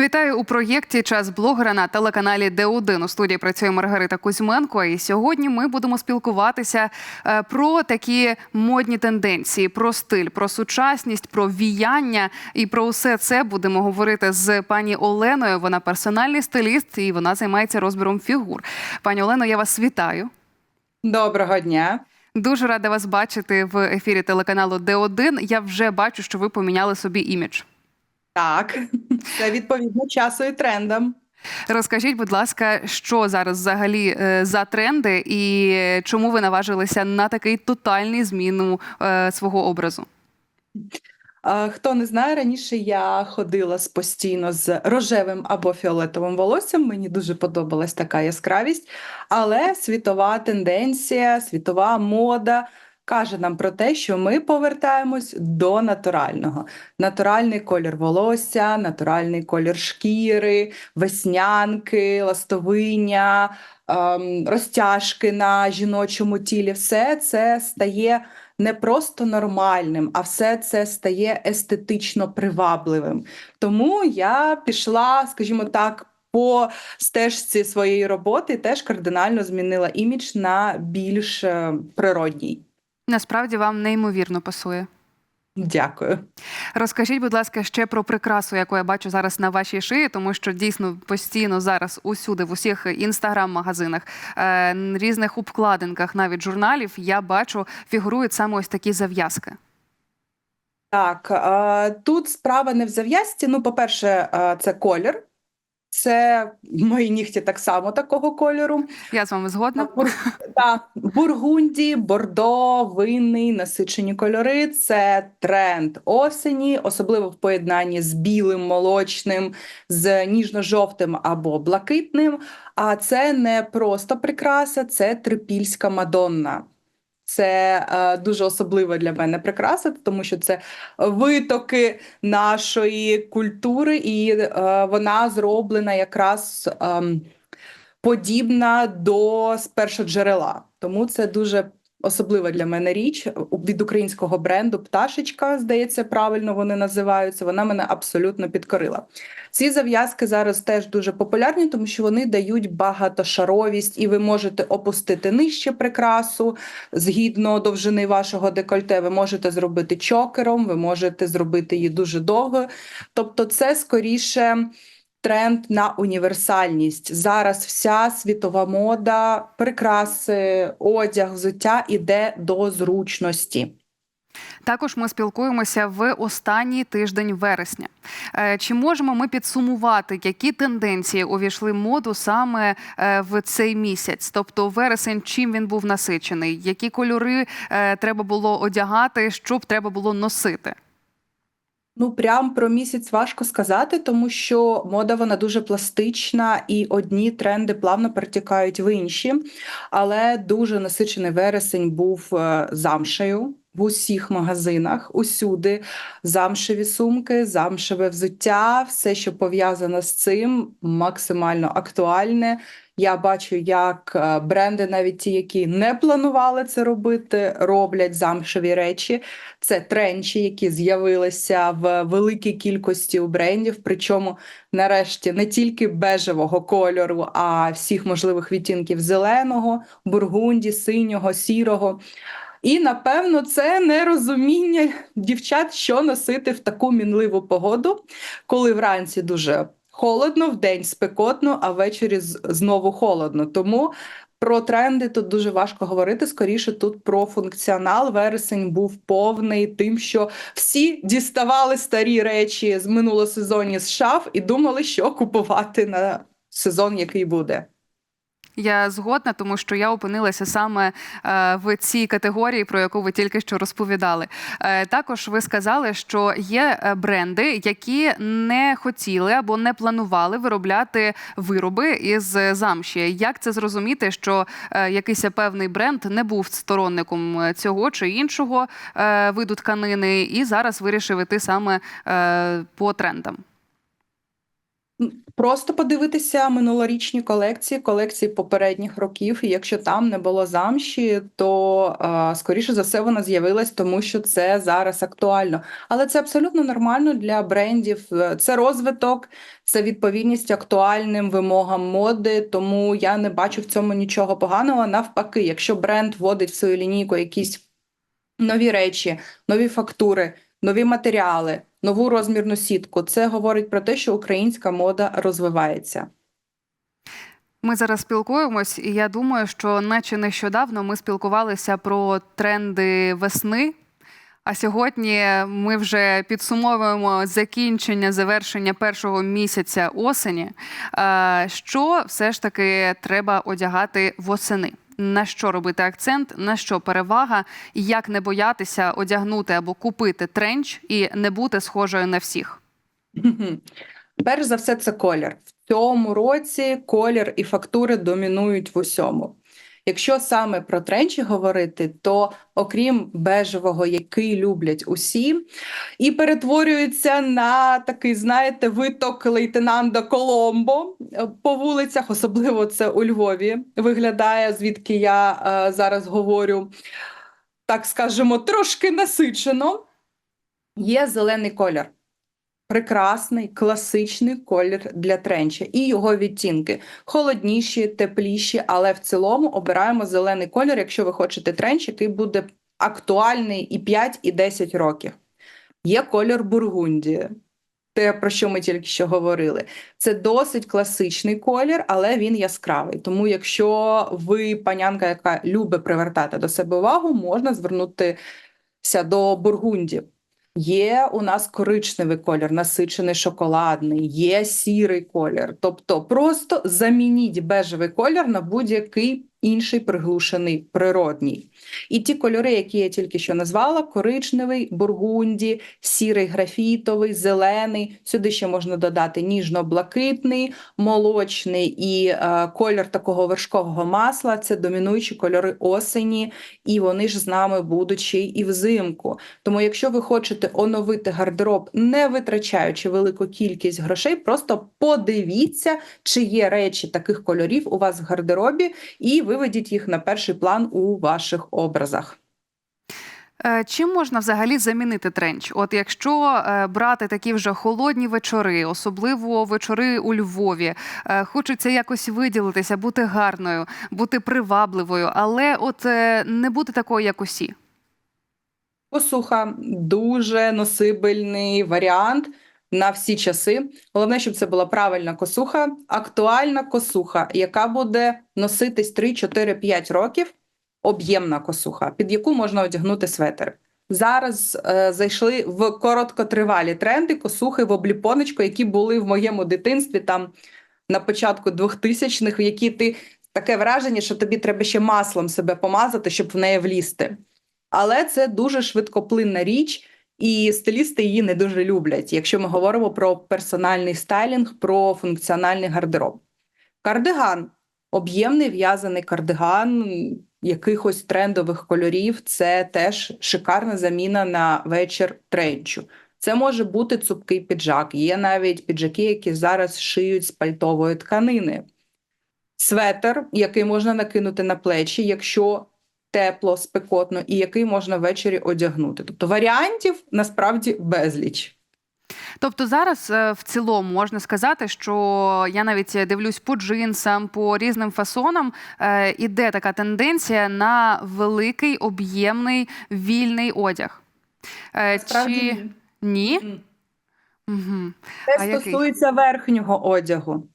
Вітаю у проєкті Час блогера на телеканалі Д1. У студії працює Маргарита Кузьменко. І сьогодні ми будемо спілкуватися е, про такі модні тенденції, про стиль, про сучасність, про віяння. І про усе це будемо говорити з пані Оленою. Вона персональний стиліст і вона займається розбіром фігур. Пані Олено, я вас вітаю. Доброго дня. Дуже рада вас бачити в ефірі телеканалу Д1. Я вже бачу, що ви поміняли собі імідж. Так, це відповідно часу і трендам. Розкажіть, будь ласка, що зараз взагалі е, за тренди, і чому ви наважилися на такий тотальний зміну е, свого образу? Хто не знає, раніше я ходила постійно з рожевим або фіолетовим волоссям. Мені дуже подобалась така яскравість, але світова тенденція, світова мода каже нам про те, що ми повертаємось до натурального. Натуральний колір волосся, натуральний колір шкіри, веснянки, ластовиння, ем, розтяжки на жіночому тілі. Все це стає не просто нормальним, а все це стає естетично привабливим. Тому я пішла, скажімо так. По стежці своєї роботи теж кардинально змінила імідж на більш е, природній. Насправді вам неймовірно пасує. Дякую. Розкажіть, будь ласка, ще про прикрасу, яку я бачу зараз на вашій шиї, тому що дійсно постійно зараз усюди, в усіх інстаграм-магазинах, е, різних обкладинках, навіть журналів, я бачу, фігурують саме ось такі зав'язки. Так, е, тут справа не в зав'язці. Ну, по-перше, е, це колір. Це мої нігті так само такого кольору. Я з вами згодна. Бур... Так, бургунді, бордо, винний, насичені кольори це тренд осені, особливо в поєднанні з білим, молочним, з ніжно-жовтим або блакитним. А це не просто прикраса, це трипільська мадонна. Це е, дуже особлива для мене прикраса, тому що це витоки нашої культури, і е, вона зроблена якраз е, подібна до першоджерела. Тому це дуже особлива для мене річ від українського бренду Пташечка, здається, правильно вони називаються. Вона мене абсолютно підкорила. Ці зав'язки зараз теж дуже популярні, тому що вони дають багатошаровість, і ви можете опустити нижче прикрасу згідно довжини вашого декольте. Ви можете зробити чокером, ви можете зробити її дуже довго. Тобто, це скоріше. Тренд на універсальність зараз. Вся світова мода, прикраси, одяг, взуття іде до зручності. Також ми спілкуємося в останній тиждень вересня. Е, чи можемо ми підсумувати, які тенденції увійшли в моду саме е, в цей місяць? Тобто, вересень, чим він був насичений, які кольори е, треба було одягати, що б треба було носити? Ну, прям про місяць важко сказати, тому що мода вона дуже пластична, і одні тренди плавно перетікають в інші. Але дуже насичений вересень був замшею в усіх магазинах, усюди замшеві сумки, замшеве взуття, все, що пов'язано з цим, максимально актуальне. Я бачу, як е, бренди, навіть ті, які не планували це робити, роблять замшеві речі. Це тренчі, які з'явилися в великій кількості у брендів. Причому, нарешті, не тільки бежевого кольору, а всіх можливих відтінків зеленого, бургунді, синього, сірого. І напевно це нерозуміння дівчат, що носити в таку мінливу погоду, коли вранці дуже холодно, вдень спекотно, а ввечері знову холодно. Тому про тренди тут дуже важко говорити. Скоріше тут про функціонал. Вересень був повний тим, що всі діставали старі речі з минулосезонні з шаф і думали, що купувати на сезон, який буде. Я згодна, тому що я опинилася саме е, в цій категорії, про яку ви тільки що розповідали. Е, також ви сказали, що є е, бренди, які не хотіли або не планували виробляти вироби із замші. Як це зрозуміти, що якийсь певний бренд не був сторонником цього чи іншого виду тканини, і зараз вирішив іти саме по трендам? Просто подивитися минулорічні колекції, колекції попередніх років. І якщо там не було замші, то е, скоріше за все вона з'явилась, тому що це зараз актуально. Але це абсолютно нормально для брендів. Е, Це розвиток, це відповідність актуальним вимогам моди. Тому я не бачу в цьому нічого поганого. Навпаки, якщо бренд вводить в свою лінійку якісь нові речі, нові фактури, нові матеріали, нову розмірну сітку. Це говорить про те, що українська мода розвивається. Ми зараз спілкуємось, і я думаю, що наче нещодавно ми спілкувалися про тренди весни. А сьогодні ми вже підсумовуємо закінчення завершення першого місяця осені. Е, Що все ж таки треба одягати восени? На що робити акцент, на що перевага, як не боятися одягнути або купити тренч і не бути схожою на всіх? Перш за все, це колір. В цьому році колір і фактури домінують в усьому. Якщо саме про тренчі говорити, то окрім бежевого, який люблять усі, і перетворюється на такий, знаєте, виток лейтенанта Коломбо е, по вулицях, особливо це у Львові виглядає, звідки я е, зараз говорю, так скажемо, трошки насичено. Є зелений колір прекрасний класичний колір для тренча і його відтінки холодніші, тепліші, але в цілому обираємо зелений колір, якщо ви хочете тренч, який буде актуальний і 5, і 10 років. Є колір Бургундії. Те, про що ми тільки що говорили, це досить класичний колір, але він яскравий. Тому, якщо ви панянка, яка любить привертати до себе увагу, можна звернутися до бургундів. Є у нас коричневий колір, насичений шоколадний, є сірий колір. Тобто просто замініть бежевий колір на будь-який інший приглушений природній. І ті кольори, які я тільки що назвала: коричневий, бургунді, сірий графітовий, зелений. Сюди ще можна додати ніжно-блакитний, молочний і е, колір такого вершкового масла це домінуючі кольори осені, і вони ж з нами будуть ще і взимку. Тому, якщо ви хочете оновити гардероб, не витрачаючи велику кількість грошей, просто подивіться, чи є речі таких кольорів у вас в гардеробі, і виведіть їх на перший план у ваших образах. Е, Чим можна взагалі замінити тренч? От якщо е, брати такі вже холодні вечори, особливо вечори у Львові, е, хочеться якось виділитися, бути гарною, бути привабливою, але от не бути такою, як усі. Посуха дуже носибельний варіант на всі часи. Головне, щоб це була правильна косуха, актуальна косуха, яка буде носитись 3, 4, 5 років. Об'ємна косуха, під яку можна одягнути светр. Зараз е, зайшли в короткотривалі тренди косухи в обліпонечку, які були в моєму дитинстві там на початку 2000-х, в які ти таке враження, що тобі треба ще маслом себе помазати, щоб в неї влізти. Але це дуже швидкоплинна річ, і стилісти її не дуже люблять, якщо ми говоримо про персональний стайлінг, про функціональний гардероб. Кардиган, об'ємний в'язаний кардиган якихось трендових кольорів це теж шикарна заміна на вечір тренчу. Це може бути цупкий піджак. Є навіть піджаки, які зараз шиють з пальтової тканини. Светер, який можна накинути на плечі, якщо тепло, спекотно, і який можна ввечері одягнути. Тобто варіантів насправді безліч. Тобто зараз е, в цілому можна сказати, що я навіть дивлюсь по джинсам, по різним фасонам. е, Іде така тенденція на великий об'ємний вільний одяг. Е, Справді Чи ні. ні? Угу. Це А який? стосується верхнього одягу.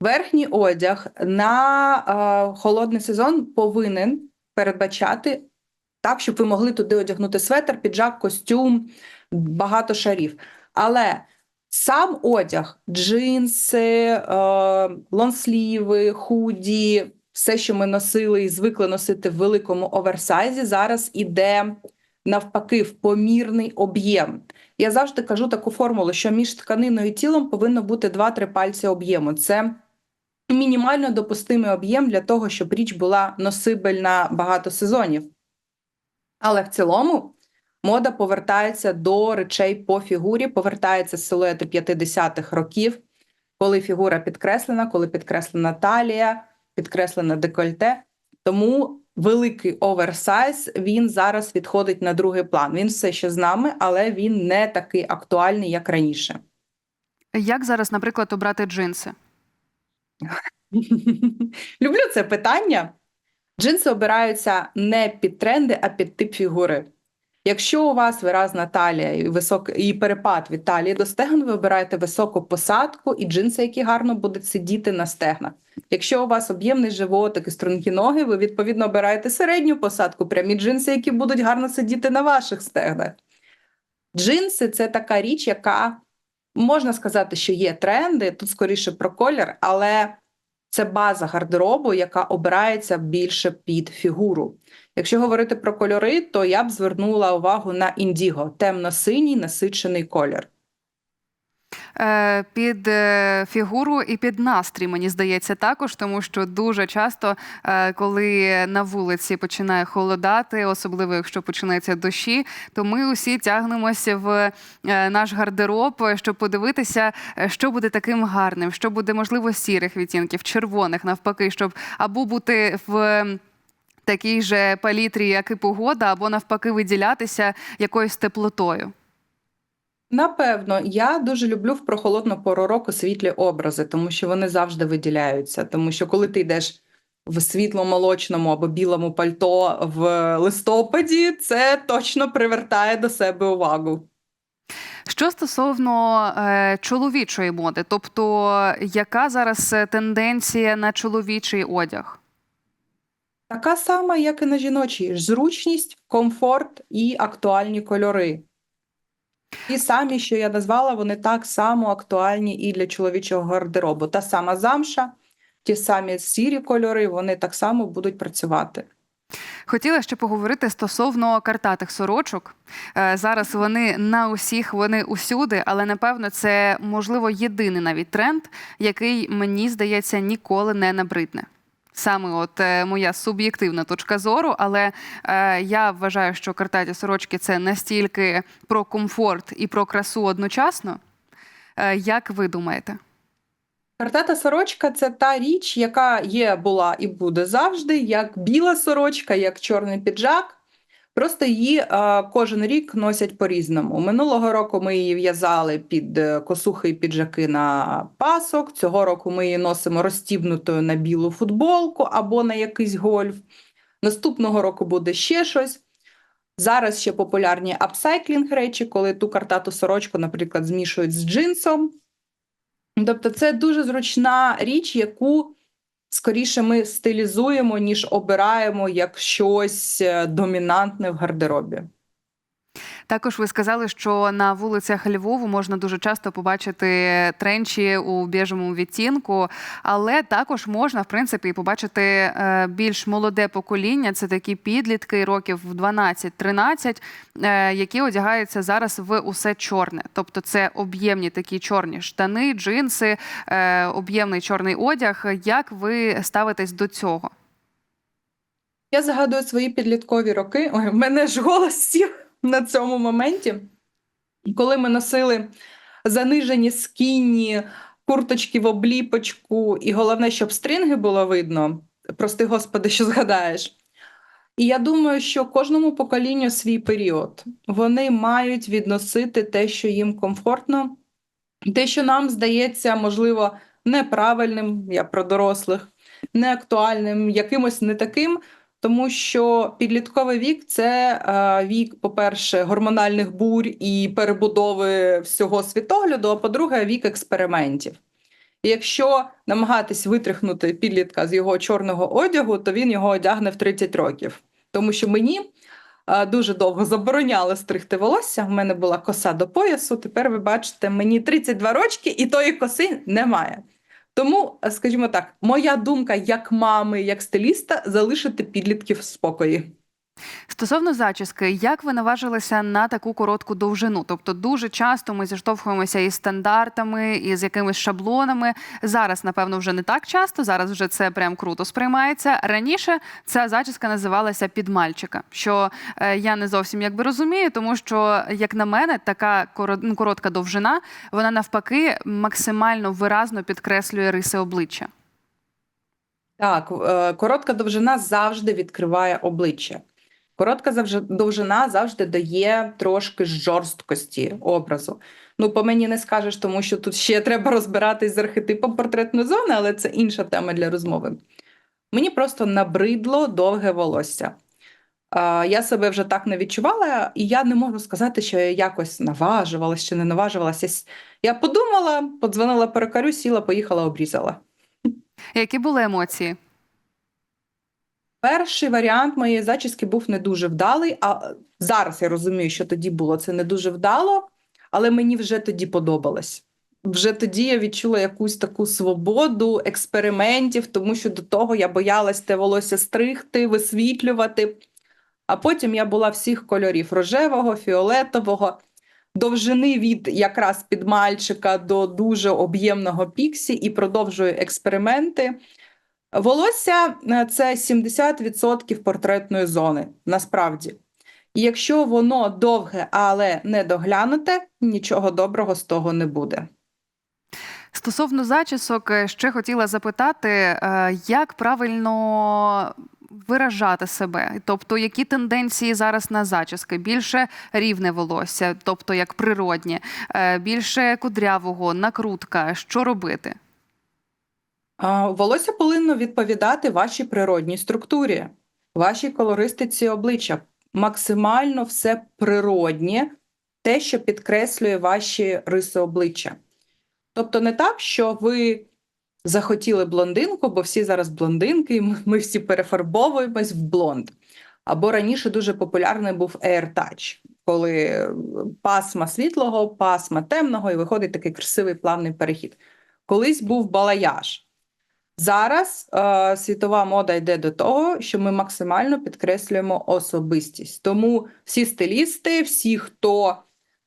Верхній одяг на е, холодний сезон повинен передбачати так, щоб ви могли туди одягнути светр, піджак, костюм, багато шарів. Але сам одяг, джинси, е, лонсліви, худі, все, що ми носили і звикли носити в великому оверсайзі, зараз іде навпаки в помірний об'єм. Я завжди кажу таку формулу, що між тканиною і тілом повинно бути 2-3 пальці об'єму. Це мінімально допустимий об'єм для того, щоб річ була носибельна багато сезонів. Але в цілому мода повертається до речей по фігурі, повертається з силуети 50-х років. коли фігура підкреслена, коли підкреслена талія, підкреслена декольте. Тому великий оверсайз він зараз відходить на другий план. Він все ще з нами, але він не такий актуальний, як раніше. Як зараз, наприклад, обрати джинси? Люблю це питання. Джинси обираються не під тренди, а під тип фігури. Якщо у вас виразна талія і висок... і перепад від талії до стегон, ви обираєте високу посадку і джинси, які гарно будуть сидіти на стегнах. Якщо у вас об'ємний животик і стрункі ноги, ви відповідно обираєте середню посадку, прямі джинси, які будуть гарно сидіти на ваших стегнах. Джинси це така річ, яка можна сказати, що є тренди, тут скоріше про колір, але це база гардеробу, яка обирається більше під фігуру. Якщо говорити про кольори, то я б звернула увагу на індіго, темно-синій насичений колір. Е, Під е, фігуру і під настрій, мені здається, також, тому що дуже часто, е, коли на вулиці починає холодати, особливо якщо починається дощі, то ми усі тягнемося в наш гардероб, щоб подивитися, що буде таким гарним, що буде можливо сірих відтінків, червоних, навпаки, щоб або бути в. Такій же палітрі, як і погода, або навпаки виділятися якоюсь теплотою. Напевно, я дуже люблю в прохолодну пору року світлі образи, тому що вони завжди виділяються. Тому що коли ти йдеш в світло-молочному або білому пальто в листопаді, це точно привертає до себе увагу. Що стосовно е, чоловічої моди, тобто яка зараз е, тенденція на чоловічий одяг? Така сама, як і на жіночій: зручність, комфорт і актуальні кольори. Ті самі, що я назвала, вони так само актуальні і для чоловічого гардеробу. Та сама замша, ті самі сірі кольори, вони так само будуть працювати. Хотіла ще поговорити стосовно картатих сорочок. Е, Зараз вони на усіх, вони усюди, але напевно це можливо єдиний навіть тренд, який мені здається ніколи не набридне. Саме от е, моя суб'єктивна точка зору, але е, я вважаю, що картаті сорочки це настільки про комфорт і про красу одночасно. Е, як ви думаєте? Картата сорочка це та річ, яка є, була і буде завжди, як біла сорочка, як чорний піджак. Просто її е, кожен рік носять по-різному. Минулого року ми її в'язали під е, косухи і піджаки на пасок. Цього року ми її носимо розстібнутою на білу футболку або на якийсь гольф. Наступного року буде ще щось. Зараз ще популярні апсайклінг речі, коли ту картату сорочку, наприклад, змішують з джинсом. Тобто, це дуже зручна річ, яку скоріше ми стилізуємо, ніж обираємо як щось е, домінантне в гардеробі. Також ви сказали, що на вулицях Львову можна дуже часто побачити тренчі у біжому відтінку, але також можна, в принципі, побачити е, більш молоде покоління. Це такі підлітки років 12-13, е, які одягаються зараз в усе чорне. Тобто, це об'ємні такі чорні штани, джинси, е, об'ємний чорний одяг. Як ви ставитесь до цього? Я згадую свої підліткові роки. Ой, в мене ж голос сів на цьому моменті, коли ми носили занижені скінні, курточки в обліпочку, і головне, щоб стрінги було видно. Прости, господи, що згадаєш. І я думаю, що кожному поколінню свій період. Вони мають відносити те, що їм комфортно, те, що нам здається, можливо, неправильним, я про дорослих, неактуальним, якимось не таким. Тому що підлітковий вік це е, вік, по-перше, гормональних бурь і перебудови всього світогляду, а по-друге, вік експериментів. І якщо намагатись витряхнути підлітка з його чорного одягу, то він його одягне в 30 років. Тому що мені е, дуже довго забороняли стригти волосся. У мене була коса до поясу. Тепер ви бачите, мені 32 рочки, і тої коси немає. Тому, скажімо так, моя думка як мами, як стиліста залишити підлітків в спокої. Стосовно зачіски, як ви наважилися на таку коротку довжину? Тобто, дуже часто ми зіштовхуємося із стандартами, із якимись шаблонами. Зараз, напевно, вже не так часто. Зараз вже це прям круто сприймається. Раніше ця зачіска називалася підмальчика, що е, я не зовсім якби розумію, тому що, як на мене, така ну, коротка довжина, вона навпаки максимально виразно підкреслює риси обличчя. Так, е, коротка довжина завжди відкриває обличчя. Коротка завж- довжина завжди дає трошки жорсткості образу. Ну, по мені не скажеш, тому що тут ще треба розбиратись з архетипом портретної зони, але це інша тема для розмови. Мені просто набридло довге волосся. Я себе вже так не відчувала, і я не можу сказати, що я якось наважувалася чи не наважувалася. Я подумала, подзвонила перукарю, сіла, поїхала, обрізала. Які були емоції? Перший варіант моєї зачіски був не дуже вдалий, а зараз я розумію, що тоді було це не дуже вдало, але мені вже тоді подобалось. Вже тоді я відчула якусь таку свободу експериментів, тому що до того я боялась те волосся стригти, висвітлювати. А потім я була всіх кольорів: рожевого, фіолетового, довжини від якраз підмальчика до дуже об'ємного піксі і продовжую експерименти. Волосся е, це 70% портретної зони, насправді. І якщо воно довге, але не доглянуте, нічого доброго з того не буде. Стосовно зачісок, е, ще хотіла запитати, е, як правильно виражати себе, тобто які тенденції зараз на зачіски? Більше рівне волосся, тобто як природнє, більше кудрявого, накрутка. Що робити? Волосся повинно відповідати вашій природній структурі, вашій колористиці обличчя. Максимально все природнє, те, що підкреслює ваші риси обличчя. Тобто не так, що ви захотіли блондинку, бо всі зараз блондинки, і ми- всі перефарбовуємось в блонд. Або раніше дуже популярний був Air коли пасма світлого, пасма темного, і виходить такий красивий плавний перехід. Колись був балаяж. Зараз е, світова мода йде до того, що ми максимально підкреслюємо особистість. Тому всі стилісти, всі, хто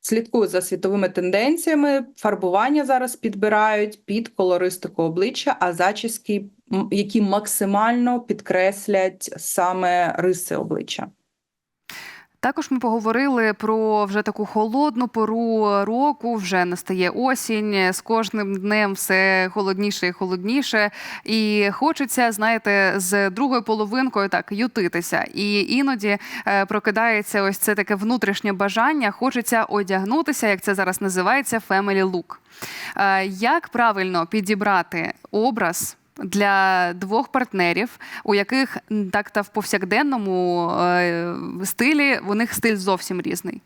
слідкує за світовими тенденціями, фарбування зараз підбирають під колористику обличчя, а зачіски, які максимально підкреслять саме риси обличчя. Також ми поговорили про вже таку холодну пору року. Вже настає осінь. З кожним днем все холодніше і холодніше. І хочеться, знаєте, з другою половинкою так ютитися. І іноді е, прокидається ось це таке внутрішнє бажання. Хочеться одягнутися, як це зараз називається, family look. Е, Як правильно підібрати образ? Для двох партнерів, у яких так та в повсякденному е, стилі у них стиль зовсім різний.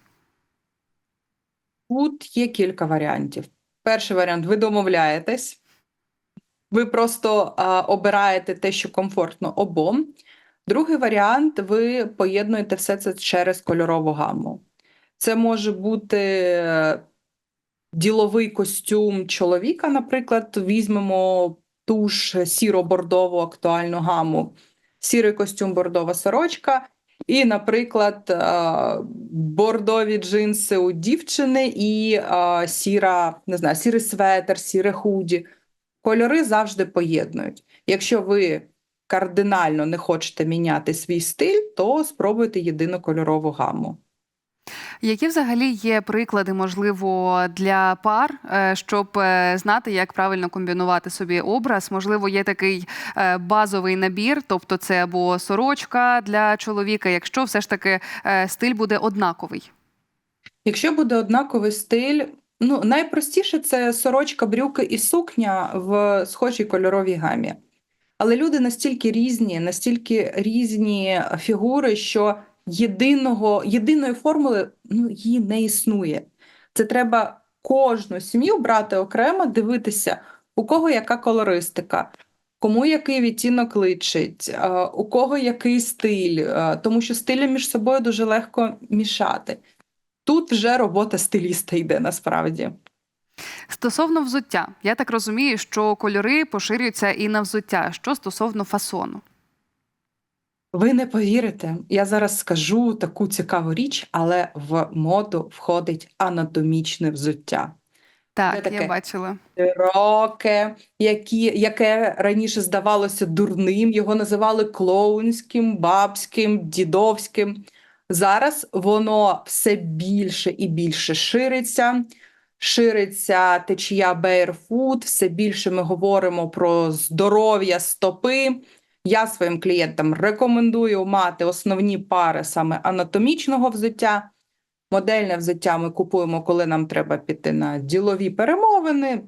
Тут є кілька варіантів. Перший варіант ви домовляєтесь, ви просто а, обираєте те, що комфортно обом. Другий варіант ви поєднуєте все це через кольорову гаму. Це може бути е, діловий костюм чоловіка, наприклад, візьмемо ту ж сіро-бордову актуальну гаму, сірий костюм, бордова сорочка. І, наприклад, е, бордові джинси у дівчини і е, сіра, не знаю, сірий светр, сіре худі. Кольори завжди поєднують. Якщо ви кардинально не хочете міняти свій стиль, то спробуйте єдину кольорову гаму. Які взагалі є приклади, можливо, для пар, е, щоб е, знати, як правильно комбінувати собі образ? Можливо, є такий е, базовий набір, тобто це або сорочка для чоловіка, якщо все ж таки стиль буде однаковий. Якщо буде однаковий стиль, ну найпростіше це сорочка, брюки і сукня в схожій кольоровій гамі. Але люди настільки різні, настільки різні фігури, що єдиного, єдиної формули ну, її не існує. Це треба кожну сім'ю брати окремо, дивитися, у кого яка колористика, кому який відтінок личить, е, у кого який стиль, е, тому що стилі між собою дуже легко мішати. Тут вже робота стиліста йде насправді. Стосовно взуття, я так розумію, що кольори поширюються і на взуття. Що стосовно фасону? Ви не повірите, я зараз скажу таку цікаву річ, але в моду входить анатомічне взуття. Так, таке? я бачила. Широке, які, яке раніше здавалося дурним, його називали клоунським, бабським, дідовським. Зараз воно все більше і більше шириться. Шириться течія Barefoot, все більше ми говоримо про здоров'я стопи. Я своїм клієнтам рекомендую мати основні пари саме анатомічного взуття. Модельне взуття ми купуємо, коли нам треба піти на ділові перемовини,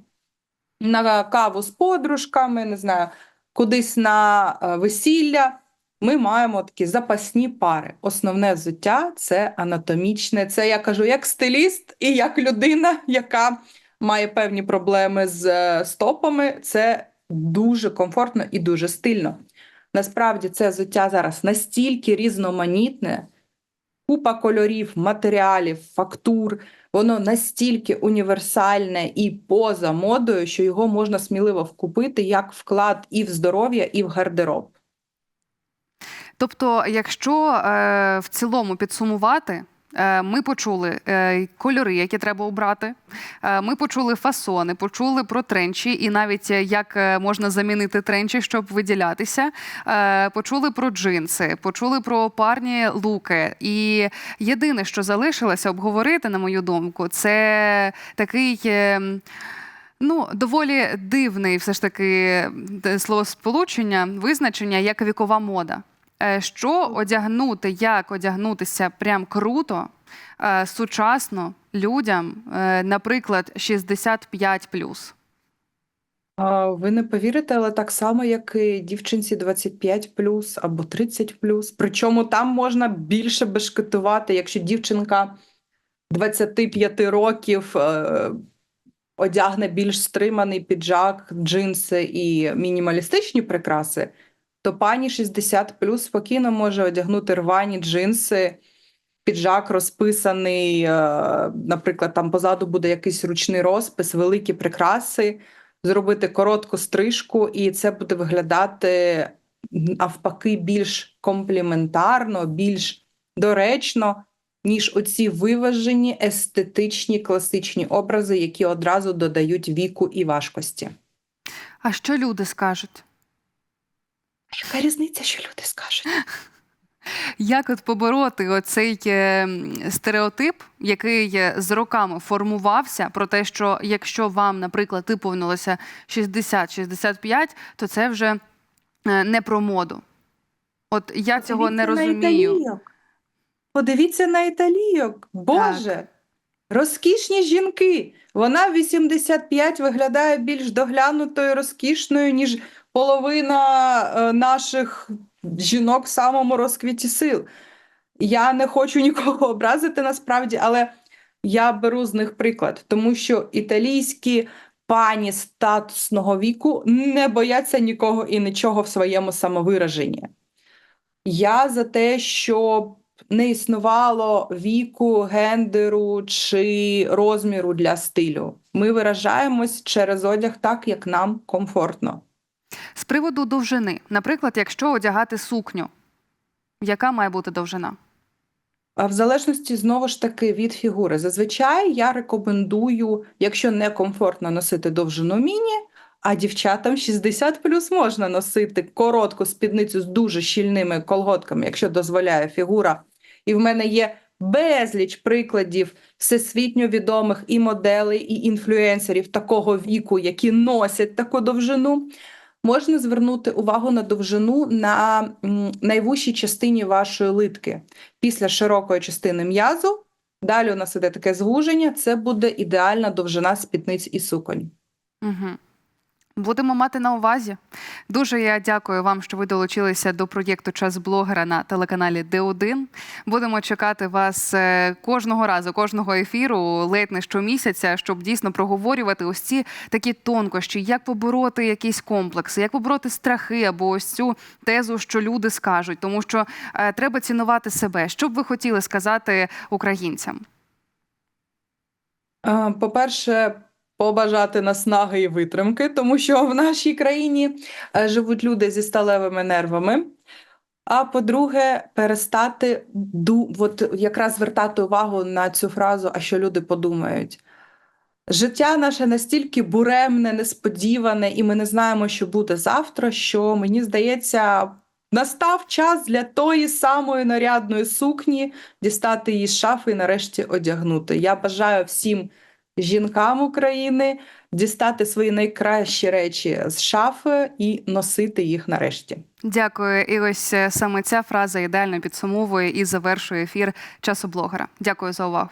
на каву з подружками, не знаю, кудись на е, весілля. Ми маємо такі запасні пари. Основне взуття це анатомічне. Це я кажу як стиліст і як людина, яка має певні проблеми з е, стопами. Це дуже комфортно і дуже стильно. Насправді це взуття зараз настільки різноманітне, купа кольорів, матеріалів, фактур. Воно настільки універсальне і поза модою, що його можна сміливо вкупити як вклад і в здоров'я, і в гардероб. Тобто, якщо е, в цілому підсумувати, ми почули е, кольори, які треба обрати. Е, ми почули фасони, почули про тренчі, і навіть е, як е, можна замінити тренчі, щоб виділятися. Е, почули про джинси, почули про парні луки. І єдине, що залишилося обговорити, на мою думку, це такий. е, Ну, доволі дивний, все ж таки, словосполучення, визначення як вікова мода. Е, Що одягнути, як одягнутися прям круто, е, сучасно людям, е, наприклад, 65 А, Ви не повірите, але так само, як і дівчинці 25 або 30 Причому там можна більше бешкетувати, якщо дівчинка 25 років одягне більш стриманий піджак, джинси і мінімалістичні прикраси, то пані 60 спокійно може одягнути рвані джинси, піджак розписаний, е, наприклад, там позаду буде якийсь ручний розпис, великі прикраси зробити коротку стрижку, і це буде виглядати навпаки більш компліментарно, більш доречно, ніж оці виважені, естетичні, класичні образи, які одразу додають віку і важкості. А що люди скажуть? Яка різниця, що люди скажуть? Як от побороти оцей е, стереотип, який е, з роками формувався, про те, що якщо вам, наприклад, виповнилося 60-65, то це вже е, не про моду. От я цього не Подивіться на розумію. італійок. Подивіться на італійок. Боже, розкішні жінки. Вона в 85 виглядає більш доглянутою, розкішною, ніж половина е, наших жінок в самому розквіті сил. Я не хочу нікого образити насправді, але я беру з них приклад, тому що італійські пані статусного віку не бояться нікого і нічого в своєму самовираженні. Я за те, щоб не існувало віку, гендеру чи розміру для стилю. Ми виражаємось через одяг так, як нам комфортно. З приводу довжини, наприклад, якщо одягати сукню, яка має бути довжина? А в залежності знову ж таки від фігури. Зазвичай я рекомендую, якщо не комфортно носити довжину міні, а дівчатам 60 плюс можна носити коротку спідницю з дуже щільними колготками, якщо дозволяє фігура. І в мене є безліч прикладів всесвітньо відомих і моделей, і інфлюенсерів такого віку, які носять таку довжину. Можна звернути увагу на довжину на найвищій частині вашої литки. Після широкої частини м'язу. Далі у нас іде таке звуження, це буде ідеальна довжина спідниць і суконь. Угу. Будемо мати на увазі. Дуже я дякую вам, що ви долучилися до проєкту Час блогера на телеканалі Д1. Будемо чекати вас е, кожного разу, кожного ефіру, ледь не щомісяця, щоб дійсно проговорювати ось ці такі тонкощі, як побороти якісь комплекси, як побороти страхи або ось цю тезу, що люди скажуть, тому що е, треба цінувати себе. Що б ви хотіли сказати українцям? По-перше, побажати наснаги і витримки, тому що в нашій країні е, живуть люди зі сталевими нервами. А по-друге, перестати ду, от якраз звертати увагу на цю фразу, а що люди подумають. Життя наше настільки буремне, несподіване, і ми не знаємо, що буде завтра. Що мені здається, настав час для тої самої нарядної сукні дістати її з шафи і нарешті одягнути. Я бажаю всім жінкам України дістати свої найкращі речі з шафи і носити їх нарешті. Дякую, і ось е, саме ця фраза ідеально підсумовує і завершує ефір часу блогера. Дякую за увагу.